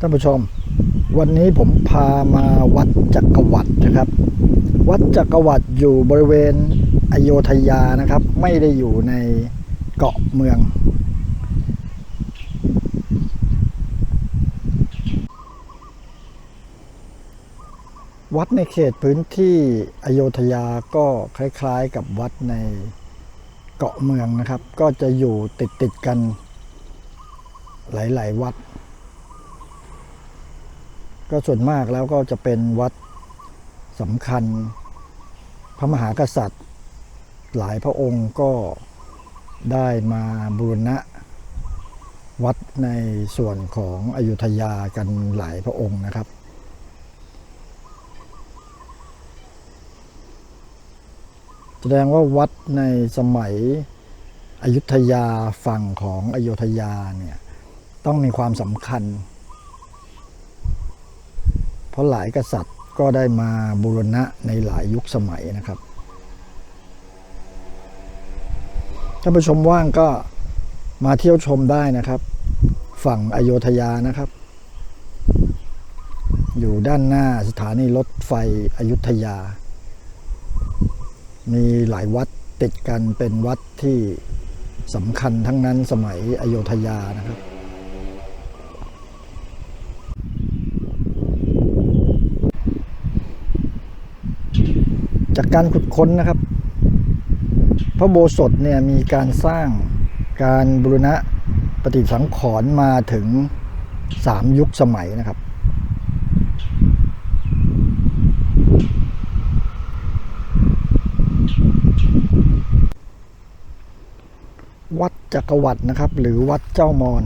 ท่านผู้ชม วันนี้ผมพามาวัดจักรวรรดินะครับ วัดจักรวรรดิอยู่บริเวณอโยธยานะครับ ไม่ได้อยู่ในเกาะเมือง วัดในเขตพื้นที่อโยธยาก็คล้ายๆกับวัดในเกาะเมืองนะครับ ก็จะอยู่ติดๆกันหลาย ๆ วัด ก็ส่วนมากแล้วก็จะเป็นวัดสำคัญ พระมหากษัตริย์ หลายพระองค์ก็ได้มาบูรณะ วัดในส่วนของอยุธยากันหลายพระองค์นะครับแสดงว่าวัดในสมัยอยุธยาฝั่งของอยุธยาเนี่ยต้องมีความสำคัญ เพราะหลายกษัตริย์ก็ได้มาบูรณะในหลายยุคสมัยนะครับท่านผู้ชมว่างก็มาเที่ยวชมได้นะครับ ฝั่งอโยธยานะครับ อยู่ด้านหน้าสถานีรถไฟอยุธยา มีหลายวัดติดกันเป็นวัดที่สำคัญทั้งนั้นสมัยอโยธยานะครับ จากการขุดค้นนะครับ พระโบสถเนี่ยมีการสร้างการบูรณะปฏิสังขรณ์มาถึงสามยุคสมัยนะครับ วัดจักรวรรดินะครับ หรือวัดเจ้ามอน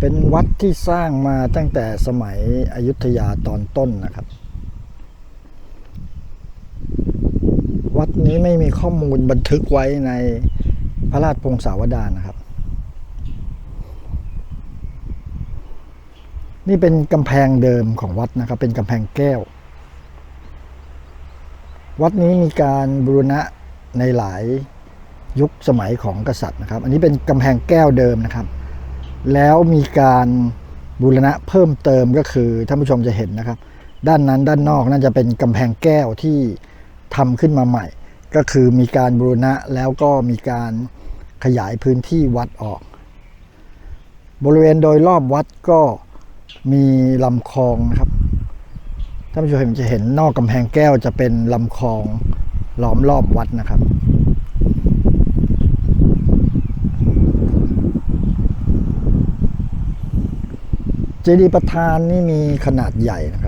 เป็นวัดที่สร้างมาตั้งแต่สมัยอยุธยาตอนต้นนะครับ วัด นี้ไม่มีข้อมูลบันทึกไว้ในพระราชพงศาวดารนะครับ นี่เป็นกำแพงเดิมของวัดนะครับ เป็นกำแพงแก้ว วัดนี้มีการบูรณะในหลายยุคสมัยของกษัตริย์นะครับ อันนี้เป็นกำแพงแก้วเดิมนะครับ แล้วมีการบูรณะเพิ่มเติมก็คือท่านผู้ชมจะเห็นนะครับ ด้านนั้นด้านนอกน่าจะเป็นกำแพงแก้วที่ทำขึ้นมาใหม่ ก็คือมีการบูรณะแล้วก็มีการขยายพื้นที่วัดออก บริเวณโดยรอบวัดก็มีลำคลองนะครับท่านผู้ชมจะเห็นนอกกำแพงแก้วจะเป็นลำคลองล้อมรอบวัดนะครับเจดีย์ประธานนี่มีขนาดใหญ่นะครับ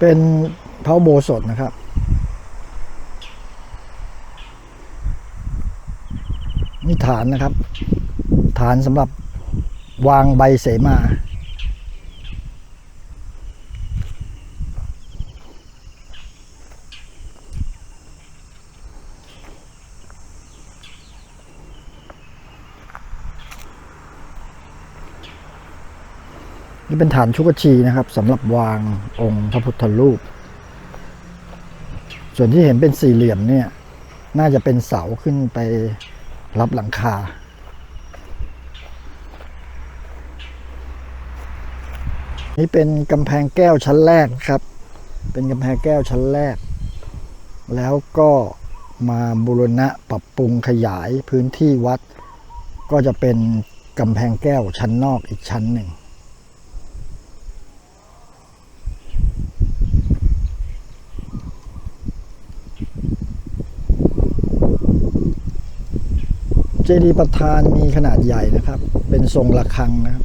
เป็นพระโบสถนะครับ นี่ฐานนะครับ ฐานสำหรับวางใบเสมา นี่เป็นฐานชุกชีนะครับสำหรับวางองค์พระพุทธรูป ส่วนที่เห็นเป็นสี่เหลี่ยมเนี่ย น่าจะเป็นเสาขึ้นไปรับหลังคา นี่เป็นกำแพงแก้วชั้นแรกครับ เป็นกำแพงแก้วชั้นแรก แล้วก็มาบูรณะปรับปรุงขยายพื้นที่วัด ก็จะเป็นกำแพงแก้วชั้นนอกอีกชั้นหนึ่ง เจดีย์ประธานมีขนาดใหญ่นะครับ เป็นทรงระฆังนะครับ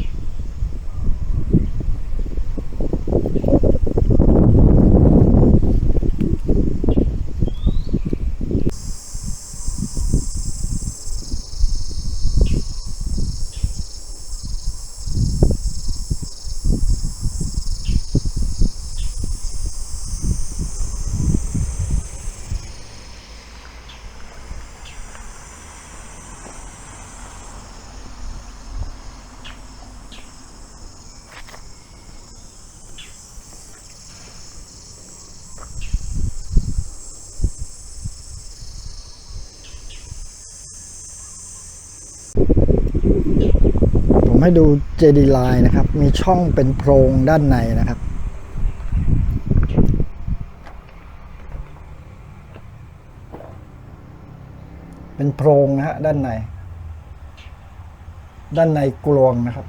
น ให้ดูเจดีไลน์นะครับ มีช่องเป็นโพรงด้านในนะครับ เป็นโพรงนะฮะด้านใน ด้านในกลวงนะครับ